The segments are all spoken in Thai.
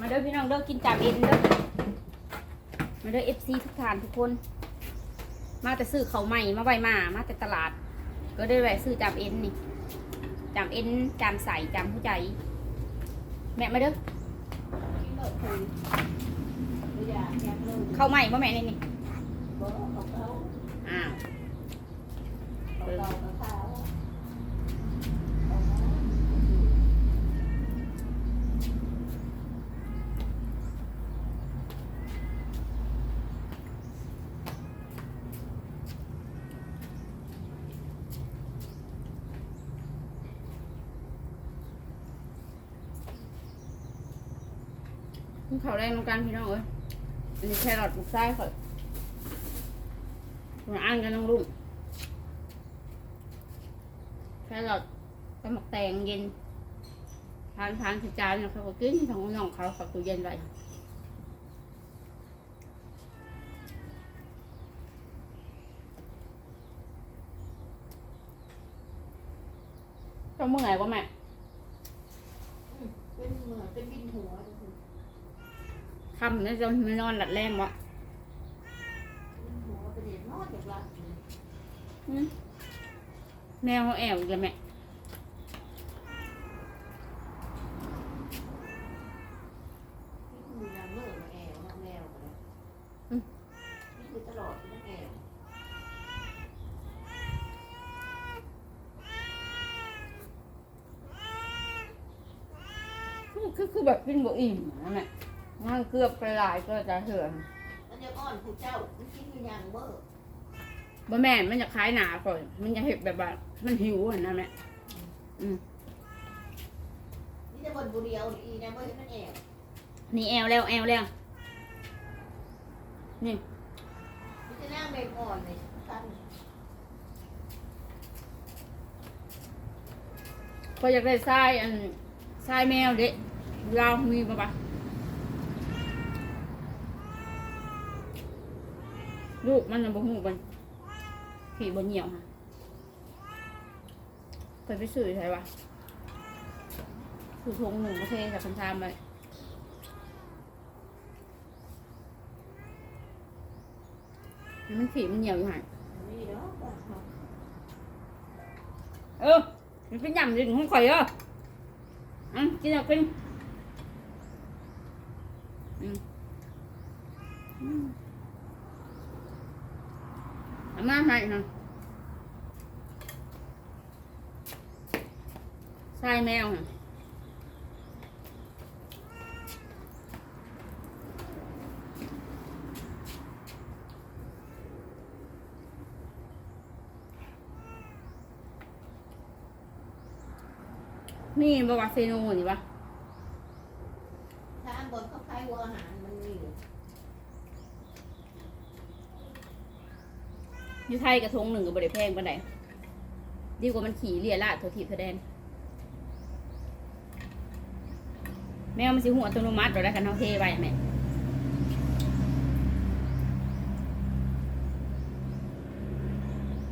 มาเด้อพี่น้องเด้อกินจามเอ็นเด้อมาเด้อเอฟซีทุกทานทุกคน มาแต่ซื้อเขาใหม่มาไวมา มาแต่ตลาด ก็ได้แวะซื้อจามเอ็นนี่จามเอ็นจามใสจามผู้ใจ แม่มาเด้อเข้าใหม่ป่ะแม่นี่นี่อ้าว ข้าวแรงน้ำกันพี่น้องเอ้ยอันนี้แครอทลูกไส้ข่อยมาอ่านกันน้องลุงแครอทกับหมักแตงเย็นทานทานสิจานเขาก็กินของน้องเขาเขาตู้เย็นไว้ต้องเมื่อไหร่วะแม่เป็นเหมือนเป็นบินหัว คำนี่จะไม่นอนหลัดแรงวะบินหัวเป็นเด็กนอนจากหลับเลยแมวแอวอีกแล้วแม่ที่มือนางเอมาแอวนักแนวกันเลยนี่คือตลอดแอวคือคือคือแบบกินบ่อิ่มนะแม่ มันเกือบไปหลายก็จะเถื่อนแล้วเดี๋ยวก่อนผู้เจ้ามันกินมีนางเมื่อบ่แม่นมันจะคล้ายหนาก่อนมันจะเห็บแบบว่ามันหิวอะนะแม่อืมนี่จะบนบุเรียวอีนะเมื่อที่มันแอวนี่แอวแล้วแอวแล้วนี่นี่จะนั่งเบ่งอ่อนเลยสั้นก็อยากได้ทรายอันทรายแมวเด็กลาวมีปะปะ ลูกมันน่ะบ่ฮู้มันผีบ่เหนียวค่ะไปไปซื้อใช่ปะซื้อทงหนึ่งโอเคจากคนทามไปมันผีมันเหนียวอยู่ห่าะบ้านเออ มันเป็นยำดิของข่อยเอออะกินเอากินอืมอืมเอา มาให้นะใส่แมวน่ะนี่บวาเซโนนี่ปะถ้าอันบนเขาขายหัวอาหารมันมีอยู่ อยู่ไทยกระทงหนึ่งกับบริแพงปานใดดีกว่ามันขี่เลียลาดตัวทีบแสดงแมวมันสิหัวอัตโนมัติเราได้กันเอาเทไว้แม่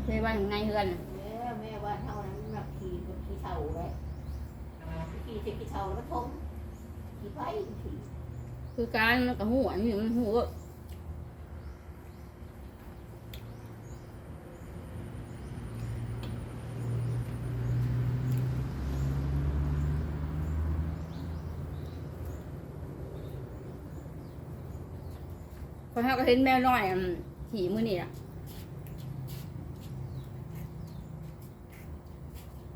เทไว้ข้างในเฮือนน่ะแม่แม่ว่าเท่านั้นหนักขี่รถขี่เท่าเลยขี่เสร็จขี่เท่าแล้วก็ทมขี่ไปขี่คือการมันกับหัวนี่มันหัว พอเฮาก็เห็นแมวน้อยอืมขี่มือนี่อะ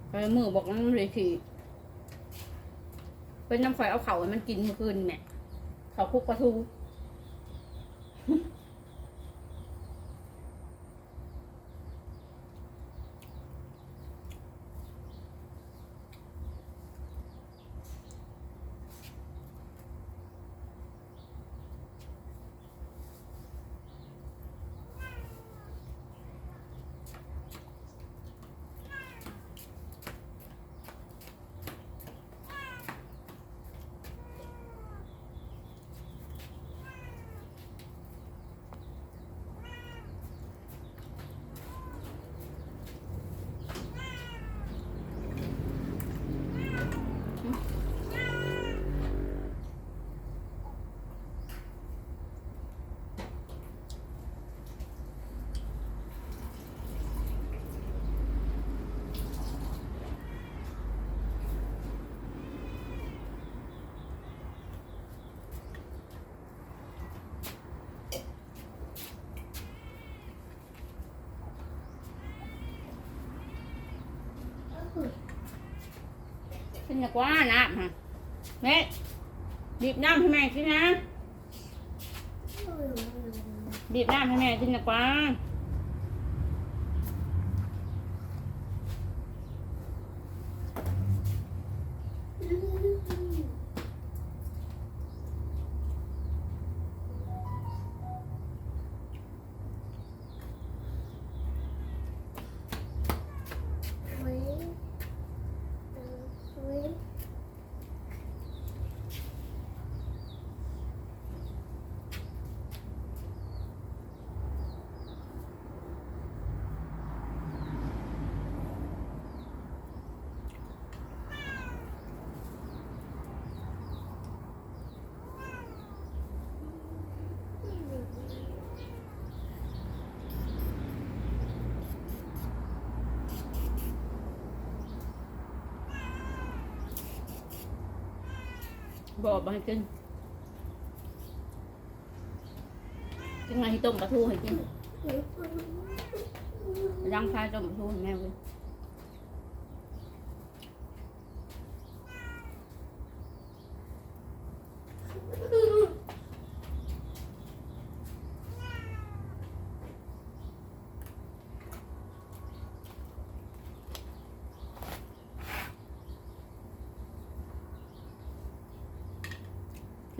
ไปมือบอกว่ามันเลยขี่เป็นน้ำข่อยเอาเข่าให้มันกินเมื่อคืนนี่แม่เขาคุกกระทู ฉันอยากว่านะำฮะเม็ดบีบน้ำให้แม่กินะบีบน้ำให้แม่กินนะกว่า บอกมาให้กินกินไงที่ต้มปลาทูให้กินยังพายต้มปลาทูให้แม่เว้ย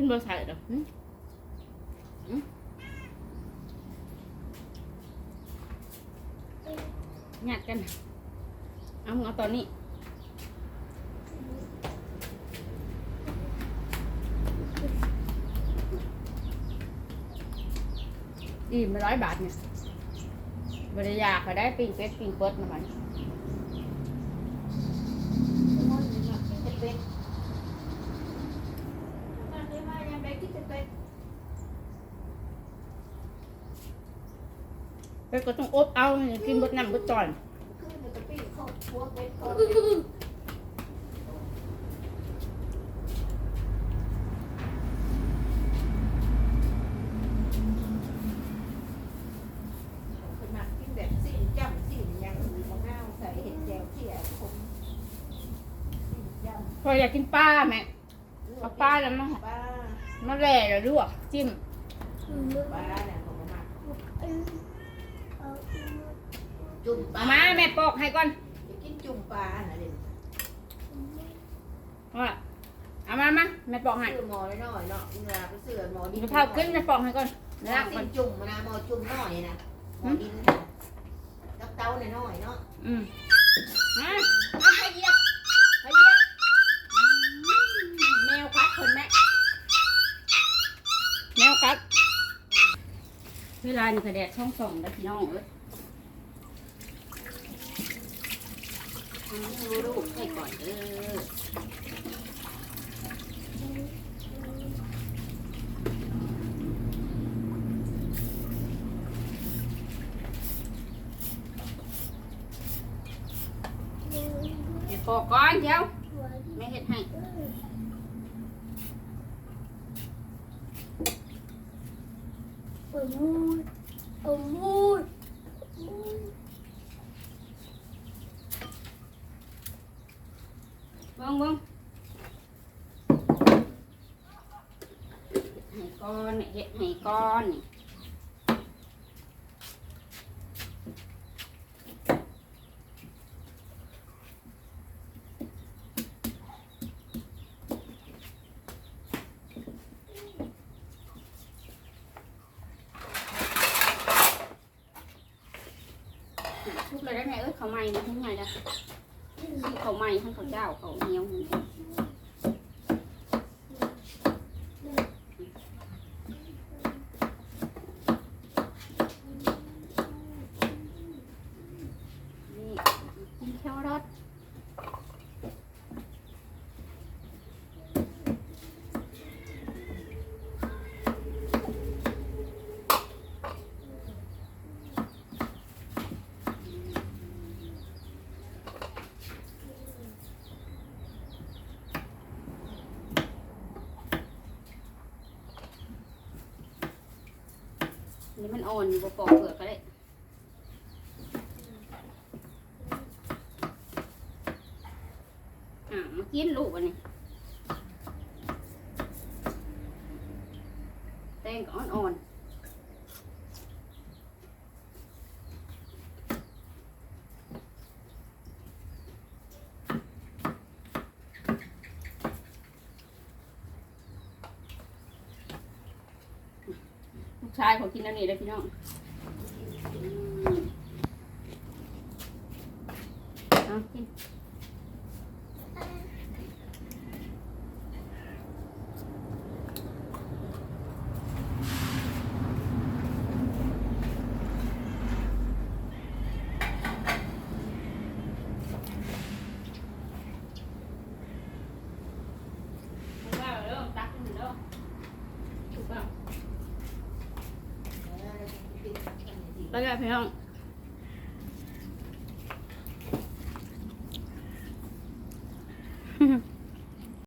ขึ้นบนใส่หรอหึหึงัดกัน เอามึงเอาตอนนี้อิ่มไปร้อยบาทเนี่ยบริยากเขาได้ปิงเป็ดปิงเปิดมาไหม เป็ดก็ต้องอบเอากินบดน้ำบดจอนขึ้นกับปิ้งเขาพวกเป็นเขาเป็นมากินแบบสิ่งจำสิ่งยังมีมะนาวใส่เห็ดแจ่วเที่ยคมสิ่งจำพออยากกินปลาแม่เอาปลาแล้วมาป้ามาแหล่แล้วลวกจิ้มป้าเนี่ยผมมา จุ่มปลาเอามาแม่ปอกให้ก่อนจะกินจุ่มปลาน่ะเด็กเอาล่ะเอามามาแม่ปอกให้ซื้อหมอน้อยๆเนาะเวลาไปซื้อหมอดินเท่าขึ้นแม่ปอกให้ก่อนนะล้างสิก่อนจุ่มนะหมอจุ่มน้อยนะหมอดินกับเต้าน้อยๆเนาะอืมมาเอาไปเหยียบไปเหยียบอืมแมวกัดคนแม่แมวกัดเวลานี่กระแดดช่องส่องแล้วพี่น้องเอ้ยเอามาดู ลูกให้ก่อนเออเดี๋ยวปอกก่อนเดี๋ยวแม่เห็ดให้เบิ้งเบิ้งให้ก้อนเห็ดให้ก้อนนี่ทุกเลยได้ ไหมเอ้ยเขาวใหม่นะทั้งไงล่ะ เขาใหม่ทั้งเขาเจ้าเขาเนียว นี่มันอ่อนอยู่บปอกเปลือกก็ได้อ่ามากินลูกอันนี้แตงก็อ่อนๆ ชายขอกินอันนี้เลยพี่น้องอืมเอากิน ถูกเปล่าเริ่มตักขึ้นเริ่ม ถูกเปล่าเออกินกันดีแล้วก็พี่น้อง